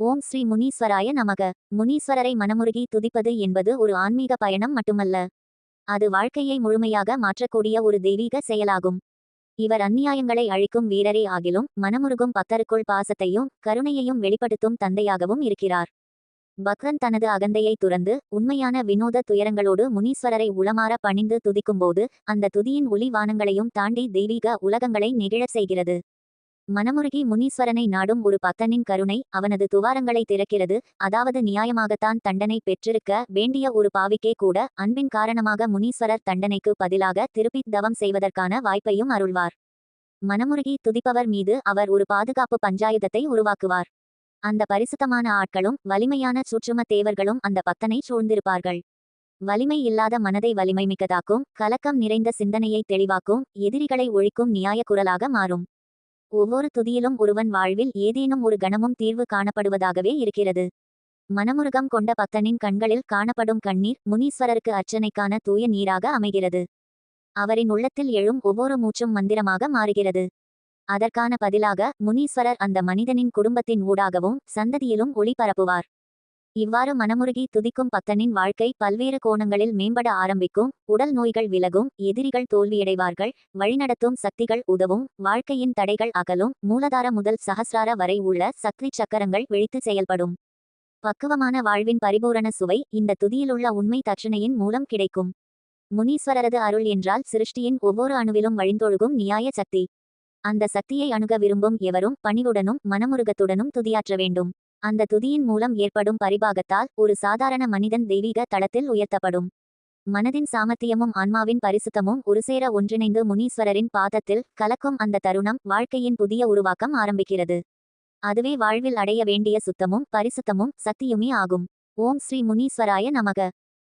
ஓம் ஸ்ரீ முனீஸ்வராய நமக. முனீஸ்வரரை மனமுருகி துதிப்பது என்பது ஒரு ஆன்மீக பயணம் மட்டுமல்ல. அது வாழ்க்கையை முழுமையாக மாற்றக்கூடிய ஒரு தெய்வீக செயலாகும். இவர் அந்நியாயங்களை அழிக்கும் வீரரே ஆகிலும் மனமுருகும் பக்தருக்குள் பாசத்தையும் கருணையையும் வெளிப்படுத்தும் தந்தையாகவும் இருக்கிறார். பக்தன் தனது அகந்தையை துறந்து உண்மையான வினோத துயரங்களோடு முனீஸ்வரரை உளமாற பணிந்து துதிக்கும்போது அந்த துதியின் ஒளி வானங்களையும் தாண்டி தெய்வீக உலகங்களை நெகிழச் செய்கிறது. மனமுருகி முனீஸ்வரனை நாடும் ஒரு பக்தனின் கருணை அவனது துவாரங்களை திறக்கிறது. அதாவது நியாயமாகத்தான் தண்டனை பெற்றிருக்க வேண்டிய ஒரு பாவிக்கே கூட அன்பின் காரணமாக முனீஸ்வரர் தண்டனைக்கு பதிலாக திருப்பித் தவம் செய்வதற்கான வாய்ப்பையும் அருள்வார். மனமுருகி துதிப்பவர் மீது அவர் ஒரு பாதுகாப்பு பஞ்சாயுதத்தை உருவாக்குவார். அந்த பரிசுத்தமான ஆட்களும் வலிமையான சூட்சும தேவர்களும் அந்த பக்தனை சூழ்ந்திருப்பார்கள். வலிமை இல்லாத மனதை வலிமை மிக்கதாக்கும் கலக்கம் நிறைந்த சிந்தனையை தெளிவாக்கும் எதிரிகளை ஒழிக்கும் நியாய குரலாக மாறும். ஒவ்வொரு துதியிலும் ஒருவன் வாழ்வில் ஏதேனும் ஒரு கணமும் தீர்வு காணப்படுவதாகவே இருக்கிறது. மனமுருகம் கொண்ட பக்தனின் கண்களில் காணப்படும் கண்ணீர் முனீஸ்வரருக்கு அர்ச்சனைக்கான தூய நீராக அமைகிறது. அவரின் உள்ளத்தில் எழும் ஒவ்வொரு மூச்சும் மந்திரமாக மாறுகிறது. அதற்கான பதிலாக முனீஸ்வரர் அந்த மனிதனின் குடும்பத்தின் ஊடாகவும் சந்ததியிலும் ஒளி பரப்புவார். இவ்வாறு மனமுருகி துதிக்கும் பக்தனின் வாழ்க்கை பல்வேறு கோணங்களில் மேம்பட ஆரம்பிக்கும். உடல் நோய்கள் விலகும் எதிரிகள் தோல்வியடைவார்கள் வழிநடத்தும் சக்திகள் உதவும் வாழ்க்கையின் தடைகள் அகலும் மூலதார முதல் சகசிரார வரை உள்ள சக்தி சக்கரங்கள் விழித்து செயல்படும். பக்குவமான வாழ்வின் பரிபூரண சுவை இந்த துதியிலுள்ள உண்மை தட்சணையின் மூலம் கிடைக்கும். முனீஸ்வரரது அருள் என்றால் சிருஷ்டியின் ஒவ்வொரு அணுவிலும் வழிந்தொழுகும் நியாய சக்தி. அந்த சக்தியை அணுக விரும்பும் எவரும் பணிவுடனும் மனமுருகத்துடனும் துதியாற்ற வேண்டும். அந்த துதியின் மூலம் ஏற்படும் பரிபாகத்தால் ஒரு சாதாரண மனிதன் தெய்வீக தளத்தில் உயர்த்தப்படும். மனதின் சாமர்த்தியமும் ஆன்மாவின் பரிசுத்தமும் ஒருசேர ஒன்றிணைந்து முனீஸ்வரரின் பாதத்தில் கலக்கும் அந்த தருணம் வாழ்க்கையின் புதிய உருவாக்கம் ஆரம்பிக்கிறது. அதுவே வாழ்வில் அடைய வேண்டிய சுத்தமும் பரிசுத்தமும் சக்தியுமே ஆகும். ஓம் ஸ்ரீ முனீஸ்வராய நமக.